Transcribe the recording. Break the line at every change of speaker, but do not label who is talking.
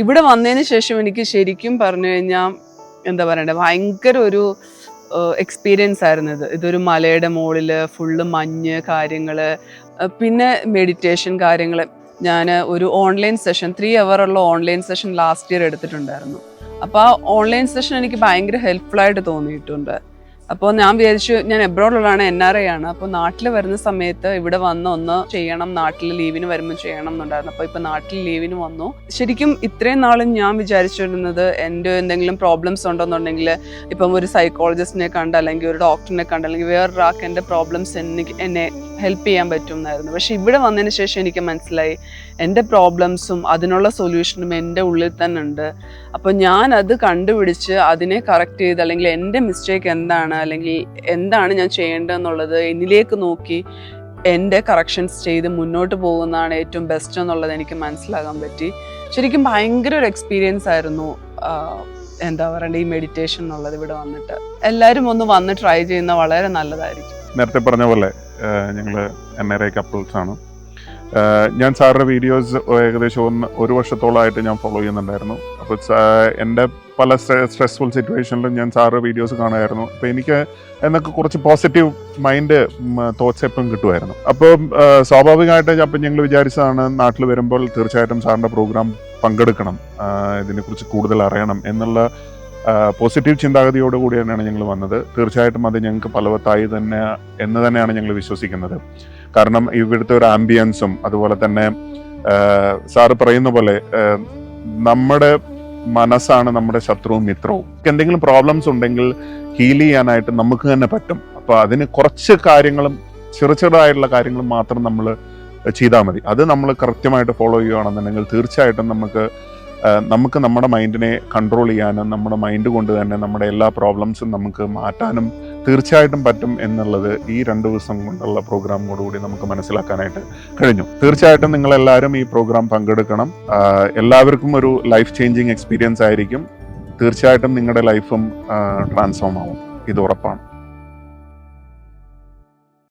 ഇവിടെ വന്നതിന് ശേഷം എനിക്ക് ശരിക്കും പറഞ്ഞു കഴിഞ്ഞാൽ എന്താ പറയണ്ടേ ഭയങ്കര ഒരു എക്സ്പീരിയൻസ് ആയിരുന്നു ഇത്. ഇതൊരു മലയുടെ മുകളിൽ ഫുള്ള് മഞ്ഞ് കാര്യങ്ങൾ പിന്നെ മെഡിറ്റേഷൻ കാര്യങ്ങൾ ഞാൻ ഒരു ഓൺലൈൻ സെഷൻ ത്രീ ഉള്ള ഓൺലൈൻ സെഷൻ ലാസ്റ്റ് ഇയർ എടുത്തിട്ടുണ്ടായിരുന്നു. അപ്പോൾ ആ ഓൺലൈൻ സെഷൻ എനിക്ക് ഭയങ്കര ആയിട്ട് തോന്നിയിട്ടുണ്ട്. അപ്പോൾ ഞാൻ വിചാരിച്ചു ഞാൻ എബ്രോഡിലുള്ളതാണ് എൻ ആർ ഐ ആണ് അപ്പോൾ നാട്ടിൽ വരുന്ന സമയത്ത് ഇവിടെ വന്ന് ഒന്ന് ചെയ്യണം നാട്ടിൽ ലീവിന് വരുമ്പോൾ ചെയ്യണം എന്നുണ്ടായിരുന്നു. അപ്പോൾ ഇപ്പോൾ നാട്ടിൽ ലീവിന് വന്നു. ശരിക്കും ഇത്രയും നാളും ഞാൻ വിചാരിച്ചിരുന്നത് എന്റെ എന്തെങ്കിലും പ്രോബ്ലംസ് ഉണ്ടെന്നുണ്ടെങ്കിൽ ഇപ്പം ഒരു സൈക്കോളജിസ്റ്റിനെ കണ്ട് അല്ലെങ്കിൽ ഒരു ഡോക്ടറിനെ കണ്ട് അല്ലെങ്കിൽ വേറൊരാൾക്ക് എന്റെ പ്രോബ്ലംസ് എനിക്ക് എന്നെ ഹെൽപ്പ് ചെയ്യാൻ പറ്റും എന്നായിരുന്നു പക്ഷേ ഇവിടെ വന്നതിന് ശേഷം എനിക്ക് മനസ്സിലായി എന്റെ പ്രോബ്ലംസും അതിനുള്ള സൊല്യൂഷനും എന്റെ ഉള്ളിൽ തന്നെ ഉണ്ട്. അപ്പോൾ ഞാൻ അത് കണ്ടുപിടിച്ച് അതിനെ കറക്റ്റ് ചെയ്ത് അല്ലെങ്കിൽ എന്റെ മിസ്റ്റേക്ക് എന്താണ് അല്ലെങ്കിൽ എന്താണ് ഞാൻ ചെയ്യേണ്ടതെന്നുള്ളത് എന്നിലേക്ക് നോക്കി എന്റെ കറക്ഷൻസ് ചെയ്ത് മുന്നോട്ട് പോകുന്നതാണ് ഏറ്റവും ബെസ്റ്റ് എന്നുള്ളത് എനിക്ക് മനസ്സിലാകാൻ പറ്റി. ശരിക്കും ഭയങ്കര ഒരു എക്സ്പീരിയൻസ് ആയിരുന്നു എന്താ പറയണ്ടേ ഈ മെഡിറ്റേഷൻ എന്നുള്ളത് ഇവിടെ വന്നിട്ട്. എല്ലാവരും ഒന്ന് വന്ന് ട്രൈ ചെയ്യുന്ന വളരെ നല്ലതായിരിക്കും.
നേരത്തെ പറഞ്ഞ പോലെ ഞങ്ങൾ ആർ ഐ കപ്പിൾസ് ആണ്. ഞാൻ സാറിന്റെ വീഡിയോസ് ഏകദേശം ഒന്ന് ഒരു വർഷത്തോളമായിട്ട് ഞാൻ ഫോളോ ചെയ്യുന്നുണ്ടായിരുന്നു. അപ്പോൾ എന്റെ പല സ്ട്രെസ്ഫുൾ സിറ്റുവേഷനിലും ഞാൻ സാറിന്റെ വീഡിയോസ് കാണുമായിരുന്നു. അപ്പോൾ എനിക്ക് എന്നൊക്കെ കുറച്ച് പോസിറ്റീവ് മൈൻഡ് തോട്ട്സ് എപ്പോഴും കിട്ടുമായിരുന്നു. അപ്പോൾ സ്വാഭാവികമായിട്ട് അപ്പം ഞങ്ങൾ വിചാരിച്ചതാണ് നാട്ടിൽ വരുമ്പോൾ തീർച്ചയായിട്ടും സാറിന്റെ പ്രോഗ്രാം പങ്കെടുക്കണം. ഇതിനെക്കുറിച്ച് കൂടുതൽ അറിയണം എന്നുള്ള പോസിറ്റീവ് ചിന്താഗതിയോട് കൂടി തന്നെയാണ് ഞങ്ങൾ വന്നത്. തീർച്ചയായിട്ടും അത് ഞങ്ങൾക്ക് ഫലവത്തായി തന്നെ എന്ന് തന്നെയാണ് ഞങ്ങൾ വിശ്വസിക്കുന്നത്. കാരണം ഇവിടുത്തെ ഒരു ആംബിയൻസും അതുപോലെ തന്നെ സാറ് പറയുന്ന പോലെ നമ്മുടെ മനസ്സാണ് നമ്മുടെ ശത്രുവും മിത്രവും. എന്തെങ്കിലും പ്രോബ്ലംസ് ഉണ്ടെങ്കിൽ ഹീൽ ചെയ്യാനായിട്ട് നമുക്ക് തന്നെ പറ്റും. അപ്പോൾ അതിന് കുറച്ച് കാര്യങ്ങളും ചെറു ചെറുതായിട്ടുള്ള കാര്യങ്ങൾ മാത്രം നമ്മൾ ചെയ്താൽ മതി. അത് നമ്മൾ കൃത്യമായിട്ട് ഫോളോ ചെയ്യുകയാണെന്നുണ്ടെങ്കിൽ തീർച്ചയായിട്ടും നമുക്ക് നമുക്ക് നമ്മുടെ മൈൻഡിനെ കൺട്രോൾ ചെയ്യാനും നമ്മുടെ മൈൻഡ് കൊണ്ട് തന്നെ നമ്മുടെ എല്ലാ പ്രോബ്ലംസും നമുക്ക് മാറ്റാനും തീർച്ചയായിട്ടും പറ്റും എന്നുള്ളത് ഈ രണ്ട് ദിവസം കൊണ്ടുള്ള പ്രോഗ്രാമോടുകൂടി നമുക്ക് മനസ്സിലാക്കാനായിട്ട് കഴിഞ്ഞു. തീർച്ചയായിട്ടും നിങ്ങളെല്ലാവരും ഈ പ്രോഗ്രാം പങ്കെടുക്കണം. എല്ലാവർക്കും ഒരു ലൈഫ് ചേഞ്ചിങ് എക്സ്പീരിയൻസ് ആയിരിക്കും. തീർച്ചയായിട്ടും നിങ്ങളുടെ ലൈഫും ട്രാൻസ്ഫോം ആവും. ഇത് ഉറപ്പാണ്.